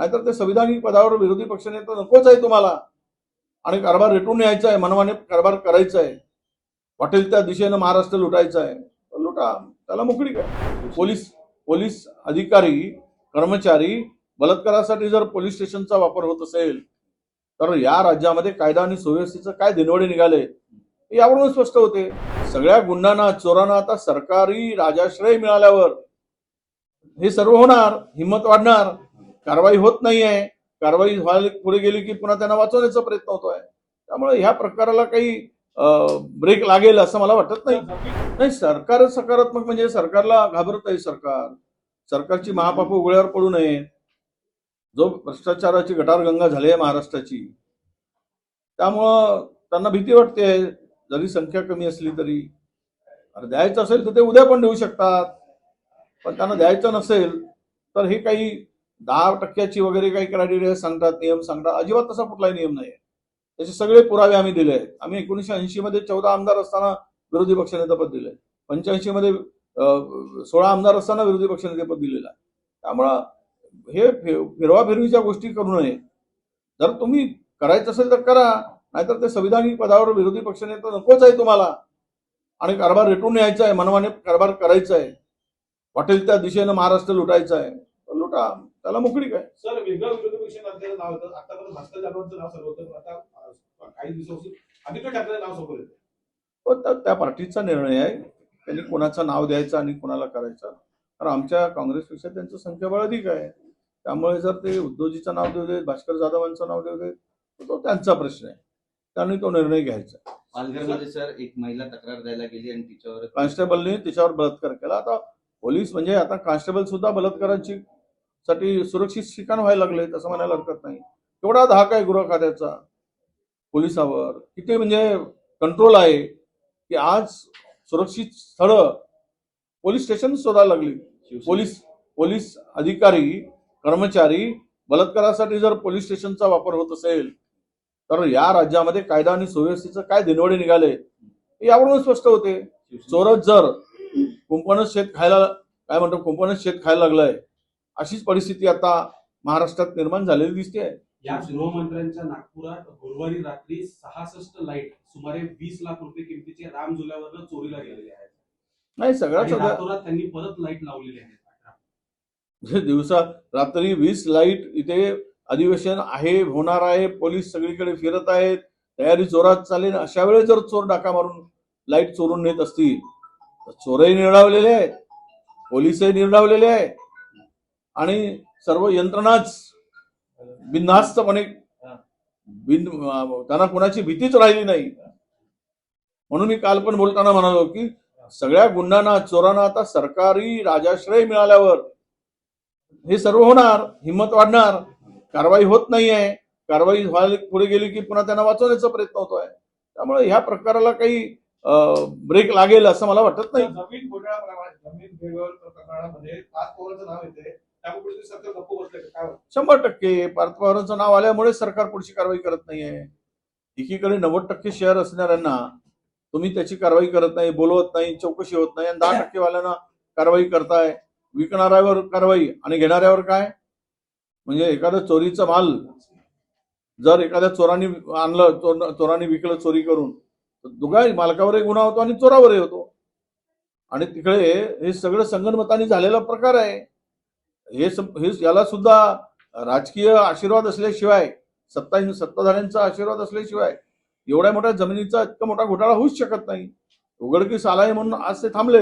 नाहीतर ते संविधानिक पदावर विरोधी पक्षनेता नकोच आहे तुम्हाला. आणि कारभार रेटून यायचा आहे मनमाने कारभार करायचा आहे. वाटेल त्या दिशेनं महाराष्ट्र लुटायचा आहे. तर लुटा त्याला मोकळी काय पोलीस पोलीस अधिकारी कर्मचारी बलात्कारासाठी जर पोलीस स्टेशनचा वापर होत असेल तर या राज्यामध्ये कायदा आणि सुव्यवस्थेचं काय दिनवडे निघाले हे यावरून स्पष्ट होते. सगळ्या गुंडांना चोरांना आता सरकारी राजाश्रय मिळाल्यावर हे सर्व होणार हिंमत वाढणार. कारवाई होत नाहीये. कारवाई व्हायला पुढे गेली की पुन्हा त्यांना वाचवण्याचा प्रयत्न होतोय. त्यामुळे ह्या प्रकाराला काही ब्रेक लागेल असं मला वाटत नाही. नाही सरकार सकारात्मक म्हणजे सरकारला घाबरत आहे सरकार. सरकारची महापाप उघड्यावर पडू नये. जो भ्रष्टाचाराची गटारगंगा झाली आहे महाराष्ट्राची त्यामुळं त्यांना भीती वाटते. जरी संख्या कमी असली तरी. अरे द्यायचं असेल तर ते उद्या पण देऊ शकतात. पण त्यांना द्यायचं नसेल तर हे काही दहा टक्क्याची वगैरे काही क्रायटेरिया सांगतात नियम सांगतात. अजिबात तसा कुठलाही नियम नाही त्याचे सगळे पुरावे आम्ही दिले आहेत. आम्ही एकोणीशे ऐंशी मध्ये चौदा आमदार असताना विरोधी पक्षनेतेपद दिलंय पंच्याऐंशी मध्ये सोळा आमदार असताना विरोधी पक्षनेतेपद दिलेलं आहे. त्यामुळं हे फिरवाफिरवीच्या गोष्टी करू नये. जर तुम्ही करायचं असेल तर करा. नाहीतर ते संविधानिक पदावर विरोधी पक्षनेता नकोच आहे तुम्हाला. आणि कारभार रेटून यायचा आहे. मनमाने कारभार करायचा आहे. वाटेल त्या दिशेनं महाराष्ट्र लुटायचा आहे. लुटा. त्याला मोकळी काय? सर वेगळं विरोधी पक्ष नेत्याचं नाव होतं. आतापर्यंत भास्कर जाधवांचं नाव सर्व होतं आता अं, काही दिवसापासून आदित्य ठाकरे नाव समोर येतं तो त्या त्या पार्टीचा निर्णय आहे. त्यांनी कोणाचं नाव द्यायचं आणि कोणाला करायचं. तर आमच्या काँग्रेसपेक्षा त्यांचं संख्याबळ अधिक आहे. त्यामुळे जर ते उद्धवजीचं नाव देऊ देत भास्कर जाधवांचं नाव देऊ देत तर तो त्यांचा प्रश्न आहे. त्यांनी तो निर्णय घ्यायचा पालघरमध्ये सर एक महिला तक्रार द्यायला गेली आणि तिच्यावर कॉन्स्टेबलने तिच्यावर बलात्कार केला. आता पोलीस म्हणजे आता कॉन्स्टेबल सुद्धा बलात्काराची साठी सुरक्षित ठिकाण व्हायला लागले तसं म्हणायला हरकत नाही. केवढा धाक आहे गृह खात्याचा पोलिसावर. किती म्हणजे कंट्रोल आहे की आज सुरक्षित स्थळ पोलीस स्टेशन शोधायला लागली. पोलीस पोलीस अधिकारी कर्मचारी बलात्कारासाठी जर पोलीस स्टेशनचा वापर होत असेल तर या राज्यामध्ये कायदा आणि सुव्यवस्थेचं काय दिनवडे निघाले हे यावरून स्पष्ट होते. चोरच जर कुंपणच शेत खायला काय म्हणतो कुंपणच शेत खायला लागलंय अशीच परिस्थिती आता महाराष्ट्रात निर्माण झालेली दिसते या गृहमंत्र्यांच्या नागपुरात गुरुवारी रात्री सहासष्ट लाइट सुमारे वीस लाख रुपये किमतीचे राम झुल्यावरनं चोरीला गेलेले आहेत. नाही सगळ्यात आणि सगळ्या रातोरात त्यांनी परत लाइट लावलेली आहेत. म्हणजे दिवसा रात्री वीस लाइट इथे अधिवेशन आहे होणार आहे पोलीस सगळीकडे फिरत आहेत तयारी जोरात चालेल. अशा वेळेस जर चोर डाका मारून लाइट चोरून नेत असतील तर चोरही निर्डावलेले आहेत पोलीसही निर्डावलेले आहेत. आणि सर्व यंत्रणाच बिनधास्तपणे बिन त्यांना कोणाची भीतीच राहिली नाही. म्हणून मी काल पण बोलताना म्हणालो की सगळ्या गुंडांना चोरांना आता सरकारी राजाश्रय मिळाल्यावर हे सर्व होणार हिंमत वाढणार कारवाई होत नाहीये. कारवाई व्हायला पुढे गेली की पुन्हा त्यांना वाचवण्याचा प्रयत्न होतोय. त्यामुळे ह्या प्रकाराला काही ब्रेक लागेल असं मला वाटत नाही. शंभर टक्के. पार्थ पवारांचं नाव आल्यामुळे सरकार पुढची कारवाई करत नाहीये. एकीकडे नव्वद टक्के शेअर असणाऱ्यांना तुम्ही त्याची कारवाई करत नाही बोलवत नाही चौकशी होत नाही आणि दहा टक्के वाल्यांना कारवाई करताय. विकणाऱ्यावर कारवाई आणि घेणाऱ्यावर काय? म्हणजे एखादा चोरीचा माल जर एखाद्या चोराने आणलं चोर चोराने विकलं चोरी करून तर दोघा मालकावरही गुन्हा होतो आणि चोरावरही होतो. आणि तिकडे हे सगळं संगणमताने झालेला प्रकार आहे. हे हे याला सुद्धा राजकीय आशीर्वाद असल्याशिवाय सत्ता सत्ताधाऱ्यांचा आशीर्वाद असल्याशिवाय एवढ्या मोठ्या जमिनीचा इतका मोठा घोटाळा होऊच शकत नाही. उघडकीस आलाय म्हणून आज ते थांबले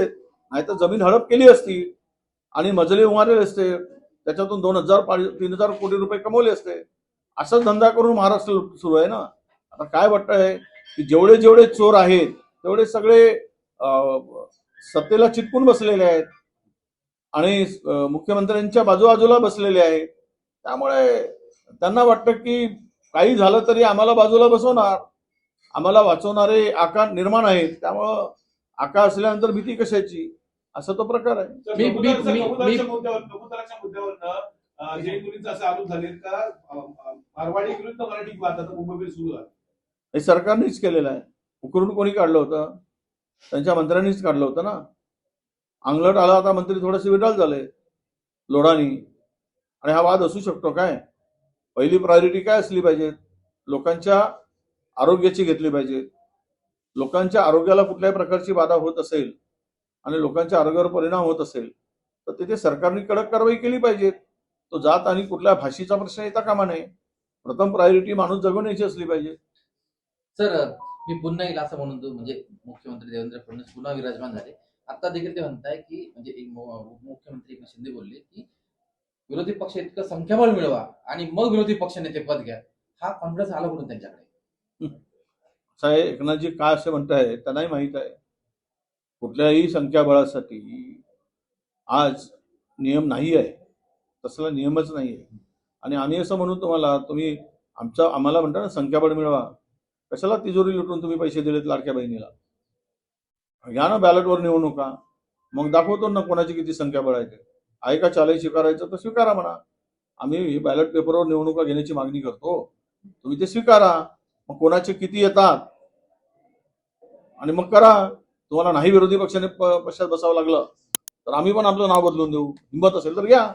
नाहीतर जमीन हडप केली असती आणि मजले उमारले असते. त्याच्यातून दोन हजार पाच- तीन हजार कोटी रुपये कमवले असते. असाच धंदा करून महाराष्ट्र सुरू आहे ना? आता काय वाटतंय की जेवढे जेवढे चोर आहेत तेवढे सगळे सत्तेला चिटकून बसलेले आहेत. आणि मुख्यमंत्र्यांच्या बाजूबाजूला बसलेले आहेत त्यामुळे त्यांना वाटतं की काही झालं तरी आम्हाला बाजूला बसवणार. आम्हाला वाचवणारे आकार निर्माण आहेत. त्यामुळं आका असल्यानंतर भीती कशाची? असा तो प्रकार आहे. हे सरकारनेच केलेलं आहे. उकरून कोणी काढलं होतं? त्यांच्या मंत्र्यांनीच काढलं होतं ना? अंगलट आला आता मंत्री थोडेसे विडाल झाले. लोढानी आणि हा वाद असू शकतो काय? पहिली प्रायोरिटी काय असली पाहिजे लोकांच्या आरोग्याची घेतली पाहिजे लोकांच्या आरोग्याला कुठल्याही प्रकारची बाधा होत असेल आणि लोकांच्या आरोग्यावर परिणाम होत असेल तर तिथे सरकारने कडक कारवाई केली पाहिजे तो जात आणि कुठल्या भाषेचा प्रश्न येता कामा नये. प्रथम प्रायोरिटी माणूस जगवण्याची असली पाहिजे. सर मी पुन्हा येईल असं म्हणून म्हणजे मुख्यमंत्री देवेंद्र फडणवीस पुन्हा विराजमान झाले. आता देखील ते म्हणताय की म्हणजे एक मुख्यमंत्री एकनाथ शिंदे बोलले की विरोधी पक्ष इतकं संख्याबळ मिळवा आणि मग विरोधी पक्ष नेते पद घ्या. हा कॉन्फिडन्स आला कुठून त्यांच्याकडे. साहेब एकनाथजी काय असं म्हणताय त्यांनाही माहीत आहे. कुठल्याही संख्याबळासाठी आज नियम नाही आहे. तसला नियमच नाही आहे. आणि आम्ही असं म्हणू तुम्हाला तुम्ही आमच्या आम्हाला म्हणता ना संख्याबळ मिळवा. कशाला तिजोरी लुटून तुम्ही पैसे दिलेत लाडक्या बहिणीला? घ्या ना बॅलेटवर निवडणुका मग दाखवतो ना कोणाची किती संख्याबळ आहे ते आहे का चालही स्वीकारायचं तर स्वीकारा म्हणा. आम्ही बॅलेट पेपरवर निवडणुका घेण्याची मागणी करतो. तुम्ही ते स्वीकारा. मग कोणाचे किती येतात? आणि मग करा. तुम्हाला नाही विरोधी पक्षाने प- बसावं लागलं तर आम्ही पण आपलं नाव बदलून देऊ. हिंमत असेल तर घ्या.